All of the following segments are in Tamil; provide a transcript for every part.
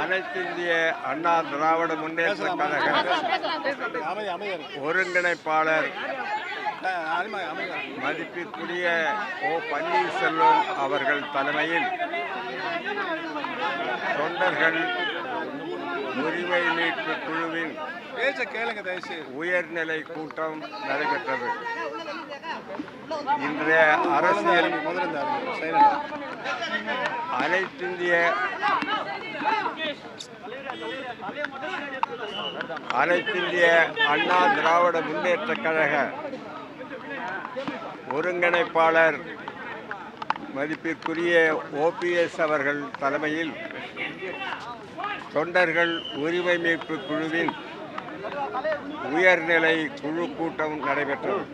அனைத்திந்திய அண்ணா திராவிட முன்னேற்ற கழக. ஒருங்கிணைப்பாளர். மதிப்பிற்குரிய ஓ பன்னீர்செல்வம் அவர்கள் தலைமையில் தொண்டர்கள் உரிமை மீட்பு குழுவின் உயர்நிலை கூட்டம் நடைபெற்றது. இன்றைய அரசியல் அனைத்திந்திய அனைத்திந்திய அண்ணா திராவிட முன்னேற்ற கழக ஒருங்கிணைப்பாளர் மதிப்பிற்குரிய ஓபிஎஸ் அவர்கள் தலைமையில் தொண்டர்கள் உரிமை மீட்பு குழுவின் உயர்நிலை குழு கூட்டம் நடைபெற்றது.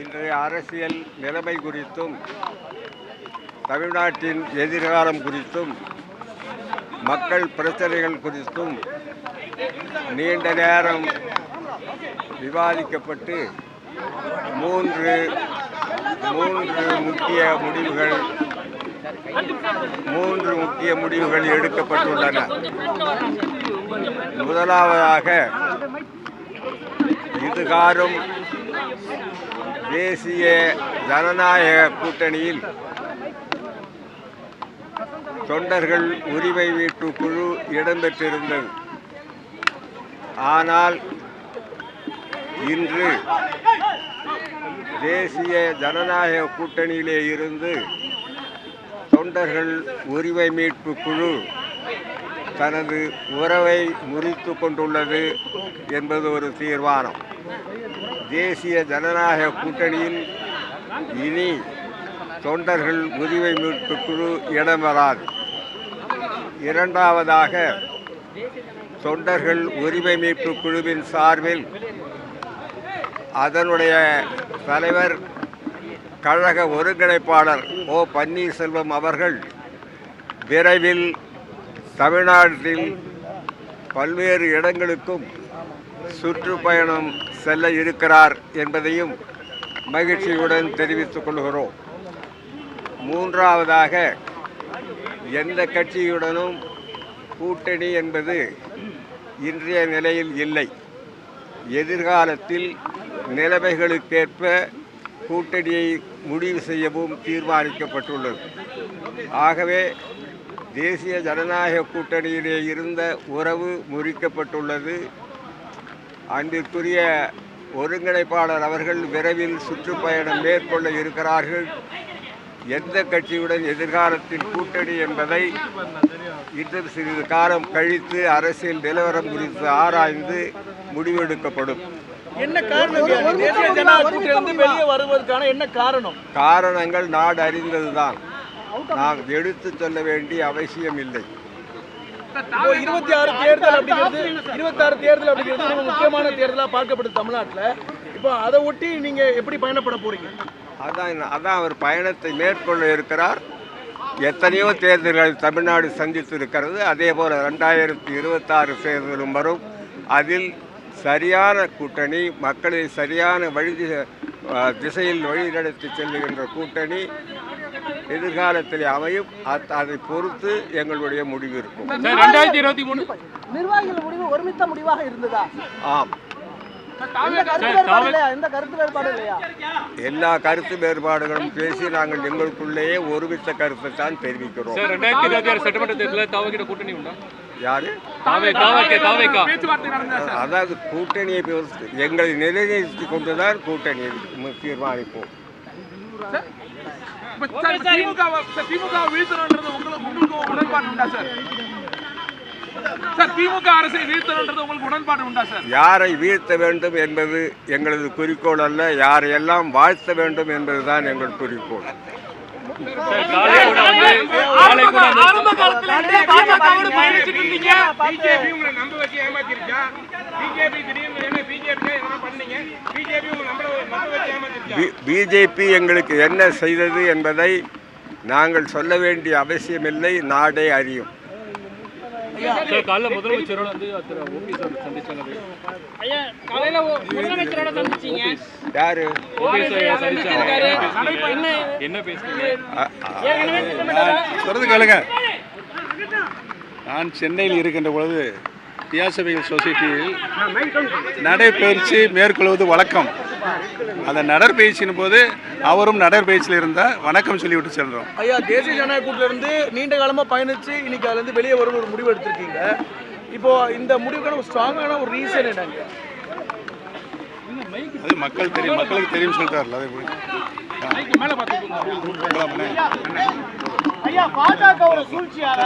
இன்றைய அரசியல் நிலைமை குறித்தும் தமிழ்நாட்டின் எதிர்காலம் குறித்தும் மக்கள் பிரச்சனைகள் குறித்தும் நீண்ட நேரம் விவாதிக்கப்பட்டு மூன்று மூன்று முக்கிய முடிவுகள் மூன்று முக்கிய முடிவுகள் எடுக்கப்பட்டுள்ளன. முதலாவதாக இதுகாரும் தேசிய ஜனநாயக கூட்டணியில் தொண்டர்கள் உரிமை வீட்டு குழு இடம்பெற்றிருந்தது. ஆனால் இன்று தேசிய ஜனநாயக கூட்டணியிலே இருந்து தொண்டர்கள் உரிமை மீட்பு குழு தனது உறவை முறித்து கொண்டுள்ளது என்பது ஒரு தீர்மானம். தேசிய ஜனநாயக கூட்டணியில் இனி தொண்டர்கள் உரிமை மீட்பு குழு இடம்பெறாது. இரண்டாவதாக தொண்டர்கள் உரிமை மீட்பு குழுவின் சார்பில் அதனுடைய தலைவர் கழக ஒருங்கிணைப்பாளர் ஓ பன்னீர்செல்வம் அவர்கள் விரைவில் தமிழ்நாட்டில் பல்வேறு இடங்களுக்கும் சுற்றுப்பயணம் செல்ல இருக்கிறார் என்பதையும் மகிழ்ச்சியுடன் தெரிவித்துக் கொள்கிறோம். மூன்றாவதாக எந்த கட்சியுடனும் கூட்டணி என்பது இன்றைய நிலையில் இல்லை. எதிர்காலத்தில் நிலைமைகளுக்கேற்ப கூட்டணியை முடிவு செய்யவும் தீர்மானிக்கப்பட்டுள்ளது. ஆகவே தேசிய ஜனநாயக கூட்டணியிலே இருந்த உறவு முறிக்கப்பட்டுள்ளது. அன்பிற்குரிய ஒருங்கிணைப்பாளர் அவர்கள் விரைவில் சுற்றுப்பயணம் மேற்கொள்ள இருக்கிறார்கள். எந்த கட்சியுடன் எதிர்காலத்தில் கூட்டணி என்பதை இன்னும் சிறிது காலம் கழித்து அரசியல் நிலவரம் குறித்து ஆராய்ந்து முடிவெடுக்கப்படும். என்ன காரணம்? தேசிய ஜனநாயக கூட்டிலிருந்து வெளியே வருவதற்கான என்ன காரணம்? காரணங்கள் நாடு அறிந்ததுதான். நாம் எடுத்து சொல்ல வேண்டிய அவசியம் இல்லை இருபத்தி ஆறு தேர்தல் அப்படிங்கிறது இருபத்தி ஆறு தேர்தல் அப்படிங்கிறது ரொம்ப முக்கியமான தேர்தலா பார்க்கப்படுது தமிழ்நாட்டுல. இப்போ அதை ஒட்டி நீங்க எப்படி பயணப்பட போறீங்க? அதான் அதான் அவர் பயணத்தை மேற்கொள்ள இருக்கிறார். எத்தனையோ தேர்தல்கள் தமிழ்நாடு சந்தித்து இருக்கிறது அதே போல் ரெண்டாயிரத்தி இருபத்தாறு தேர்தலும் வரும். அதில் சரியான கூட்டணி மக்களை சரியான வழி திசையில் வழிநடத்தி செல்லுகின்ற கூட்டணி எதிர்காலத்தில் அமையும். அத்- பொறுத்து எங்களுடைய முடிவு இருக்கும். சார் ரெண்டாயிரத்தி இருபத்தி மூணு? நிர்வாகிகள் முடிவு ஒருமித்த முடிவாக இருந்ததா? ஆம். எல்லா கருத்து வேறுபாடுகளும் பேசி நாங்கள் எங்களுக்குள்ளேயே ஒருமித்த கருத்தை தான் தெரிவிக்கிறோம். யாரு? அதாவது கூட்டணியை எங்களை நிலைநிறுத்தி கொண்டுதான் கூட்டணியை தீர்மானிப்போம். யாரை வீழ்த்த வேண்டும் என்பது எங்களது குறிக்கோள் அல்ல யாரையெல்லாம் வாழ்த்த வேண்டும் என்பதுதான் எங்கள் குறிக்கோள். பிஜேபி உங்களை நம்ப வச்சு ஏமாத்திருச்சா? பிஜேபி திடீர்னு என்ன பிஜேபி என்ன பண்ணீங்க? பிஜேபி உங்களை நம்ப நம்ப வச்சு ஏமாத்திருச்சா? பிஜேபி எங்களுக்கு என்ன செய்தது என்பதை நாங்கள் சொல்ல வேண்டிய அவசியமில்லை நாடே அறியும். காலைல முதலமைச்சரோட வந்து யாரு? என்ன சொல்றது கேளுங்க. நான் சென்னையில் இருக்கின்ற பொழுது தியாசபிகள் சொசைட்டியில் நடைபயிற்சி மேற்கொள்வது வழக்கம். அந்த நடைப்பயிற்சியின் போது அவரும் நடைப்பயிற்சியில் இருந்தால் வணக்கம் சொல்லிவிட்டு செல்றோம் ஐயா தேசிய ஜனநாயக கூட்டில இருந்து நீண்ட காலமா பயணிச்சு இன்னைக்கு அதுல இருந்து வெளியே வரும் ஒரு முடிவு எடுத்திருக்கீங்க. இப்போ இந்த முடிவுக்கான ஒரு ஸ்ட்ராங்கான ஒரு ரீசன் என்னங்க? அது மக்கள் தெரியும் மக்களுக்கு தெரியும் சொல்லிட்டார்ல அதே போய்? ஐயா பாஜக ஒரு சூழ்ச்சியால